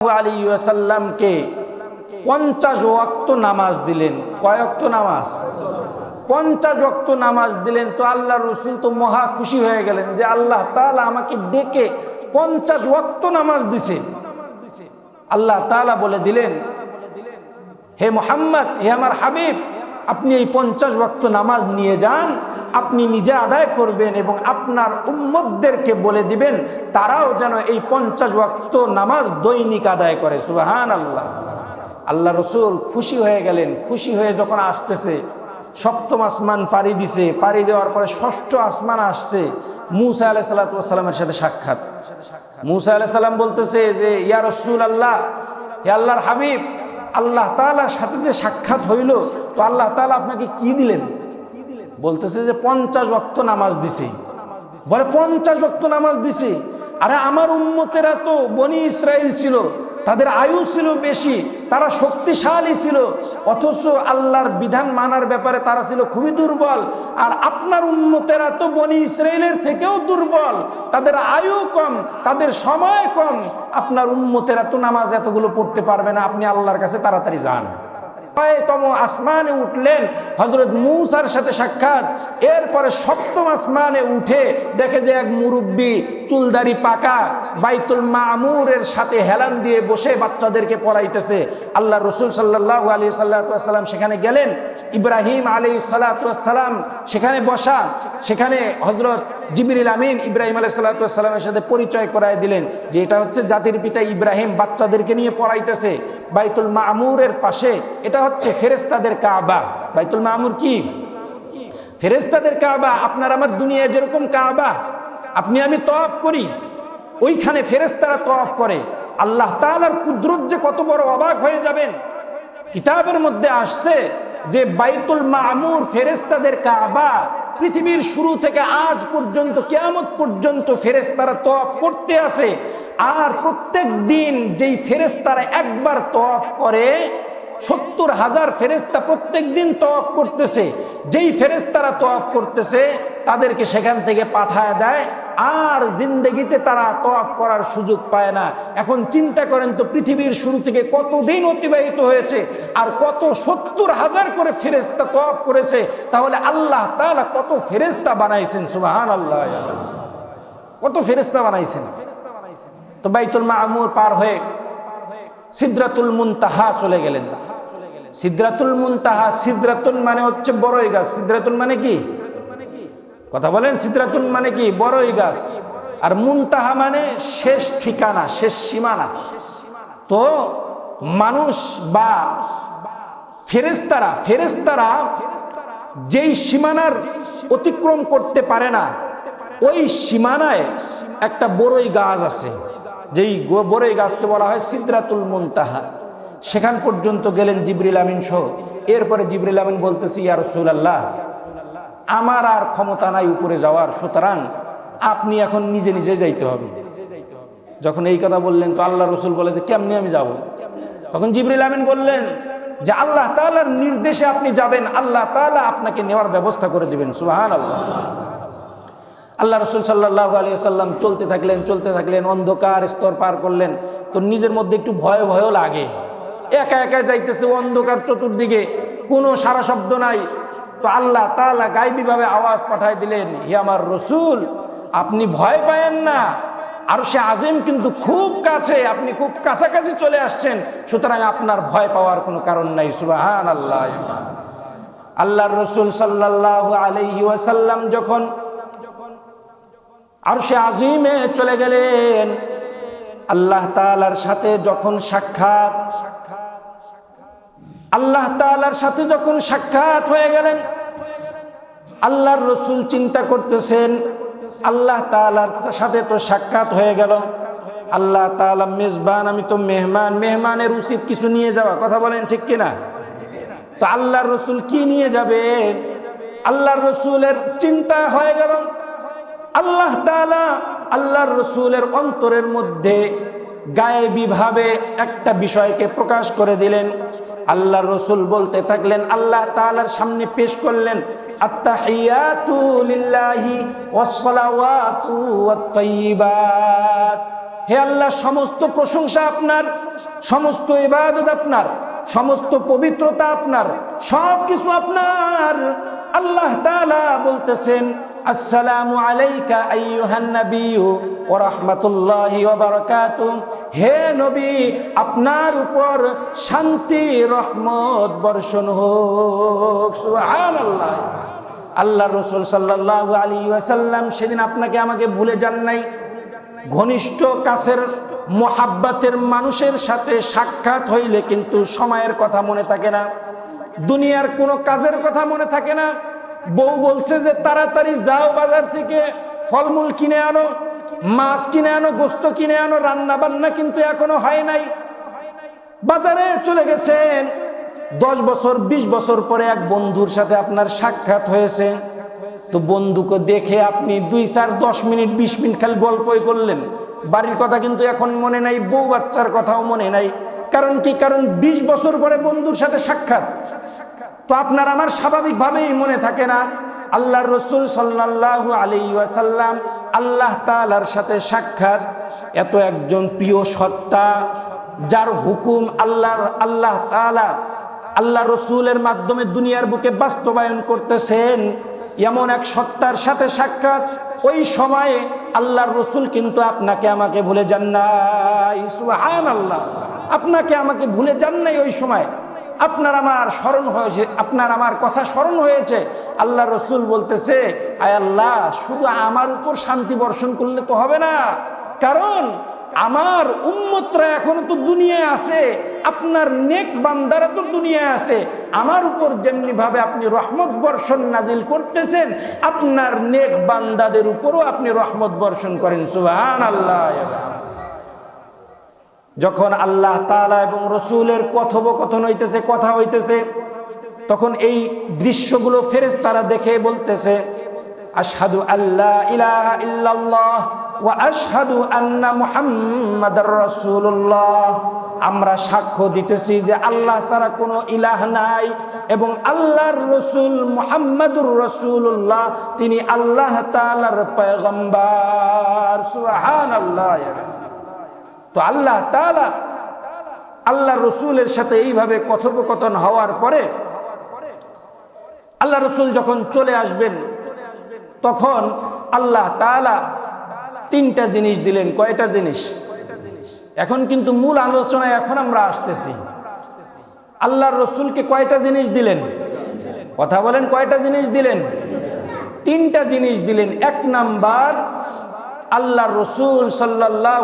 আলী পঞ্চাশ ওয়াক্ত নামাজ দিলেন। কয় ওয়াক্ত নামাজ? পঞ্চাশ ওয়াক্ত নামাজ দিলেন তো আল্লাহ রসুল তো মহা খুশি হয়ে গেলেন যে আল্লাহ তাআলা আমাকে ডেকে পঞ্চাশ ওয়াক্ত নামাজ দিছে। আল্লাহ তাআলা বলে দিলেন, হে মোহাম্মদ, হে আমার হাবিব, আপনি এই পঞ্চাশ ওয়াক্ত নামাজ নিয়ে যান আপনি নিজে আদায় করবেন এবং আপনার উম্মতদেরকে বলে দিবেন, তারাও যেন এই পঞ্চাশ ওয়াক্ত নামাজ দৈনিক আদায় করে। সুবাহান আল্লাহ আল্লাহ রসুল খুশি হয়ে গেলেন। খুশি হয়ে যখন আসতেছে, সপ্তম আসমান পাড়ি দিছে। পাড়ি দেওয়ার পরে ষষ্ঠ আসমান আসছে। মুসা আলাহ সাল্লামের সাথে সাক্ষাৎ। মুসা আলাহ সাল্লাম বলতেছে যে, ইয়া রসুল আল্লাহ হে আল্লাহর হাবিব, আল্লাহ তালার সাথে যে সাক্ষাৎ হইল, তো আল্লাহ তালা আপনাকে কি দিলেন? বলতেছে যে পঞ্চাশ ওয়াক্ত নামাজ দিছে। বলে, পঞ্চাশ ওয়াক্ত নামাজ দিছে। আরে, আমার উম্মতেরা তো বনি ইসরায়েল ছিল, তাদের আয়ু ছিল বেশি, তারা শক্তিশালী ছিল, অথচ আল্লাহর বিধান মানার ব্যাপারে তারা ছিল খুবই দুর্বল। আর আপনার উন্মতেরা তো বনি ইসরায়েলের থেকেও দুর্বল, তাদের আয়ু কম, তাদের সময় কম। আপনার উন্মতেরা তো নামাজ এতগুলো পড়তে পারবে না, আপনি আল্লাহর কাছে তাড়াতাড়ি যান। তম আসমানে উঠলেন। হজরত মুসার সাথে সাক্ষাৎ। এরপরে সপ্তম আসমানে উঠে দেখে যে এক মুরব্বী চুলদারি পাকা বাইতুল মামুরের সাথে হেলান দিয়ে বসে বাচ্চাদেরকে পড়াইতেছে। আল্লাহ রসুল সাল্লাহ আলী সাল্লাম সেখানে গেলেন। ইব্রাহিম আলী সাল্লাতাম সেখানে বসা। সেখানে হজরত জিবির আমিন ইব্রাহিম আলী সাল্লাতামের সাথে পরিচয় করায় দিলেন যে এটা হচ্ছে জাতির পিতা ইব্রাহিম বাচ্চাদেরকে নিয়ে পড়াইতেছে। বাইতুল মামুরের পাশে। এটা হচ্ছে ফেরেস্তাদের কাবা। বাইতুল মামুর কি? ফেরেস্তাদের কাবা, আপনার আমার দুনিয়ায় যেরকম কাবা, আপনি আমি তফ করি, ওইখানে ফেরেস্তারা তফ করে। আল্লাহ তালার কুদরত যে কত বড় অবাক হয়ে যাবেন। কিতাবের মধ্যে আসছে যে বাইতুল মামুর ফেরেস্তাদের কাবা পৃথিবীর শুরু থেকে আজ পর্যন্ত, কেয়ামত পর্যন্ত ফেরেস্তারা তফ করতে আসে। আর প্রত্যেক দিন যেই ফেরেস্তারা একবার তফ করে সত্তর হাজার ফেরেস্তা প্রত্যেক দিন তফ করতেছে। যেই ফেরেস্তারা তফ করতেছে, তাদেরকে সেখান থেকে পাঠায় দেয়। আর জিন্দগিতে তারা তফ করার সুযোগ পায় না। এখন চিন্তা করেন তো পৃথিবীর শুরু থেকে কতদিন অতিবাহিত হয়েছে আর কত সত্তর হাজার করে ফেরেস্তা তফ করেছে। তাহলে আল্লাহ তালা কত ফেরেস্তা বানাইছেন সুবাহান আল্লাহ কত ফেরেস্তা বানাইছেন। তো বাইতুল মামুর পার হয়ে সিদ্রাতুল মুনতাহা চলে গেলেন। সিদ্রাতুল মুনতাহা সিদ্রাতুল মানে হচ্ছে বড়ই গাছ। সিদ্রাতুল মানে কি? কথা বলেন সিদ্রাতুল মানে কি? বড়ই গাছ। আর মুনতাহা মানে শেষ ঠিকানা, শেষ সীমানা। তো মানুষ বা ফেরেস্তারা ফেরেস্তারা যেই সীমানার অতিক্রম করতে পারে না, ওই সীমানায় একটা বড়ই গাছ আছে। যেই বড়ই গাছকে বলা হয় সিদ্রাতুল মুনতাহা। সেখান পর্যন্ত গেলেন জিবরিল আমিন সহ। এরপরে জিবরিল আমিন বলতেছি, ইয়া রসুলাল্লাহ, আমার আর ক্ষমতা নাই উপরে যাওয়ার, সুতরাং আপনি এখন নিজে নিজে যাইতে হবে। যখন এই কথা বললেন, তো আল্লাহ রসুল বলে যে, কেমনি আমি যাব? তখন জিবরিল আমিন বললেন যে, আল্লাহ তালার নির্দেশে আপনি যাবেন, আল্লাহ তালা আপনাকে নেওয়ার ব্যবস্থা করে দেবেন সুহান আল্লাহ আল্লাহ রসুল সাল্লাহ আলী সাল্লাম চলতে থাকলেন চলতে থাকলেন, অন্ধকার স্তর পার করলেন। তো নিজের মধ্যে একটু ভয়, ভয়ও লাগে। একা একা যাইতেছে অন্ধকার চতুর্দিকে, কোনো সারা শব্দ নাই। তো আল্লাহ তালা গাইবীভাবে আওয়াজ পাঠায় দিলেন, হে আমার রসুল, আপনি ভয় পায়েন না। আর সে আজিম কিন্তু খুব কাছে, আপনি খুব কাছাকাছি চলে আসছেন। সুতরাং আপনার ভয় পাওয়ার কোনো কারণ নাই। সুবাহান আল্লাহ আল্লাহর রসুল সাল্লাহ আলহি ওয়াসাল্লাম যখন আর সে আজিমে চলে গেলেন। আল্লাহ তালার সাথে যখন সাক্ষাৎ, আল্লাহ তালার সাথে যখন সাক্ষাৎ হয়ে গেলেন, আল্লাহর রসুল চিন্তা করতেছেন, আল্লাহ তালার সাথে তো সাক্ষাৎ হয়ে গেল। আল্লাহ তালা মেজবান, আমি তো মেহমান, মেহমানের উচিত কিছু নিয়ে যাওয়া, কথা বলেন ঠিক কিনা? তো আল্লাহর রসুল কি নিয়ে যাবে? আল্লাহর রসুলের চিন্তা হয়ে গেল। আল্লাহ তালা আল্লাহর রসুলের অন্তরের মধ্যে গায়েবীভাবে একটা বিষয়কে প্রকাশ করে দিলেন। আল্লাহ রসুল বলতে থাকলেন, আল্লাহ তালার সামনে পেশ করলেন হে আল্লাহ, সমস্ত প্রশংসা আপনার, সমস্ত ইবাদত আপনার, সমস্ত পবিত্রতা আপনার সব কিছু আপনার। আল্লাহ তাআলা বলতেছেন আসসালামু আলাইকা আইয়ুহান নাবিয়্যু ওয়া রাহমাতুল্লাহি ওয়া বারাকাতুহু হে নবী, আপনার উপর শান্তি, রহমত বর্ষণ হোক। সুবহানাল্লাহ। আল্লাহ রসুল সাল্লাহ আলী ওয়াসাল্লাম সেদিন আপনাকে আমাকে ভুলে যান নাই। ঘনিষ্ঠ কাছের মোহাব্বাতের মানুষের সাথে সাক্ষাৎ হইলে কিন্তু সময়ের কথা মনে থাকে না। দুনিয়ার কোনো কাজের কথা মনে থাকে না। বউ বলছে যে, তাড়াতাড়ি যাও বাজার থেকে, ফলমূল কিনে আনো, মাছ কিনে আনো, গোস্ত কিনে আনো রান্না বান্না কিন্তু এখনও হয় নাই। বাজারে চলে গেছেন। দশ বছর ২০ বছর পরে এক বন্ধুর সাথে আপনার সাক্ষাৎ হয়েছে। তো বন্ধুকে দেখে আপনি দুই, চার, দশ মিনিট, বিশ মিনিট খালি গল্পই করলেন। বাড়ির কথা কিন্তু এখন মনে নাই, বউ বাচ্চার কথাও মনে নাই। কারণ কি? কারণ ২০ বছর পরে বন্ধুর সাথে সাক্ষাৎ। তো আপনার আমার স্বাভাবিকভাবেই মনে থাকে না আল্লাহ রসুল সাল্লাহ আলী ওয়াসাল্লাম আল্লাহ তালার সাথে সাক্ষাৎ। এত একজন প্রিয় সত্তা, যার হুকুম আল্লাহর, আল্লাহ তালা আল্লাহ রসুলের মাধ্যমে দুনিয়ার বুকে বাস্তবায়ন করতেছেন। এমন এক সত্তার সাথে সাক্ষাৎ। ওই সময়ে আল্লাহর রসুল কিন্তু আপনাকে আমাকে ভুলে যান নাই। সুহান আল্লাহ আপনাকে আমাকে ভুলে যান নাই ওই সময়। আপনার আমার স্মরণ হয়েছে, আপনার আমার কথা স্মরণ হয়েছে। আল্লাহ রসুল বলতেছে, আয় আল্লাহ, শুধু আমার উপর শান্তি বর্ষণ করলে তো হবে না। কারণ আমার উম্মতরা এখনও তো দুনিয়ায় আছে, আপনার নেক বান্দারা তো দুনিয়ায় আছে। আমার উপর যেমনি ভাবে আপনি রহমত বর্ষণ নাজিল করতেছেন, আপনার নেক বান্দাদের উপরও আপনি রহমত বর্ষণ করেন। সুহান আল্লাহ। যখন আল্লাহ তালা এবং রসুলের কথোপকথন হইতেছে, কথা হইতেছে, তখন এই দৃশ্যগুলো ফেরেস তারা দেখে বলতেছে, আশহাদু আল্লাহ ইলাহা ইল্লাল্লাহ ওয়া আশহাদু আন্না মুহাম্মাদার রাসূলুল্লাহ। আমরা সাক্ষ্য দিতেছি যে আল্লাহ ছাড়া কোনো ইলাহ নাই এবং আল্লাহর রসুল মুহাম্মাদুর রাসূলুল্লাহ, তিনি আল্লাহ তাআলার পয়গম্বর। সুবহানাল্লাহ তো আল্লাহ তাআলা আল্লাহ রসুলের সাথে এইভাবে কথোপকথন হওয়ার পরে আল্লাহ রসুল যখন চলে আসবেন, তখন আল্লাহ তাআলা তিনটা জিনিস দিলেন, কয়টা জিনিস? এখন কিন্তু মূল আলোচনায় এখন আমরা আসতেছি। আল্লাহ রসুলকে কয়টা জিনিস দিলেন? কথা বলেন, কয়টা জিনিস দিলেন? তিনটা জিনিস দিলেন। এক নাম্বার আল্লাহ রসুল সাল্লাহ